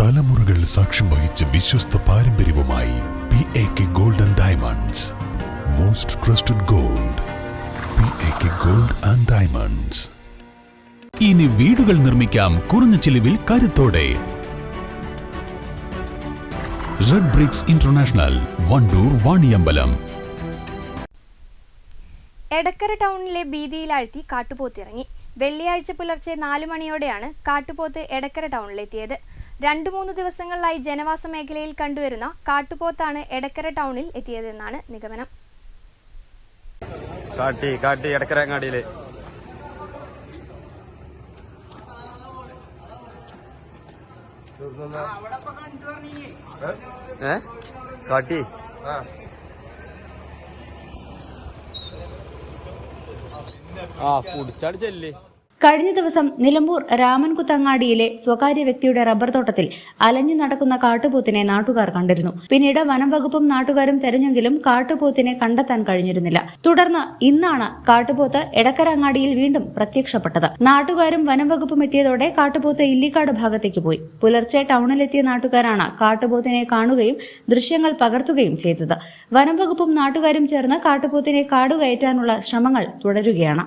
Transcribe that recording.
തലമുറകൾ സാക്ഷ്യം വഹിച്ച വിശ്വസ്ത പാരമ്പര്യവുമായി P A K golden diamonds most trusted gold P A K gold and diamonds ഇനി വീടുകൾ നിർമ്മിക്കാം കുറഞ്ഞ ചിലവിൽ കരുത്തോടെ. Red bricks international Wandoor Vaniyambalam Edakkara ടൗണിലെ ഭീതിയിലാഴ്ത്തി കാട്ടുപോത്തിറങ്ങി. വെള്ളിയാഴ്ച പുലർച്ചെ നാലു മണിയോടെയാണ് കാട്ടുപോത്ത് എടക്കര ടൗണിലെത്തിയത്. രണ്ടു മൂന്ന് ദിവസങ്ങളിലായി ജനവാസ മേഖലയിൽ കണ്ടുവരുന്ന കാട്ടുപോത്താണ് എടക്കര ടൗണിൽ എത്തിയതെന്നാണ് നിഗമനം. കാട്ടി കാട്ടി എടക്കരങ്ങാടിയിൽ ഏ? കാട്ടി? ആ. കുടിച്ചാട് ചെല്ലേ. കഴിഞ്ഞ ദിവസം നിലമ്പൂർ രാമൻകുത്തങ്ങാടിയിലെ സ്വകാര്യ വ്യക്തിയുടെ റബ്ബർ തോട്ടത്തിൽ അലഞ്ഞു നടക്കുന്ന കാട്ടുപോത്തിനെ നാട്ടുകാർ കണ്ടിരുന്നു. പിന്നീട് വനം വകുപ്പും നാട്ടുകാരും തെരഞ്ഞെങ്കിലും കാട്ടുപോത്തിനെ കണ്ടെത്താൻ കഴിഞ്ഞിരുന്നില്ല. തുടർന്ന് ഇന്നാണ് കാട്ടുപോത്ത് എടക്കരങ്ങാടിയിൽ വീണ്ടും പ്രത്യക്ഷപ്പെട്ടത്. നാട്ടുകാരും വനംവകുപ്പും എത്തിയതോടെ കാട്ടുപോത്ത് ഇല്ലിക്കാട് ഭാഗത്തേക്ക് പോയി. പുലർച്ചെ ടൗണിലെത്തിയ നാട്ടുകാരാണ് കാട്ടുപോത്തിനെ കാണുകയും ദൃശ്യങ്ങൾ പകർത്തുകയും ചെയ്തത്. വനംവകുപ്പും നാട്ടുകാരും ചേർന്ന് കാട്ടുപോത്തിനെ കാടുകയറ്റാനുള്ള ശ്രമങ്ങൾ തുടരുകയാണ്.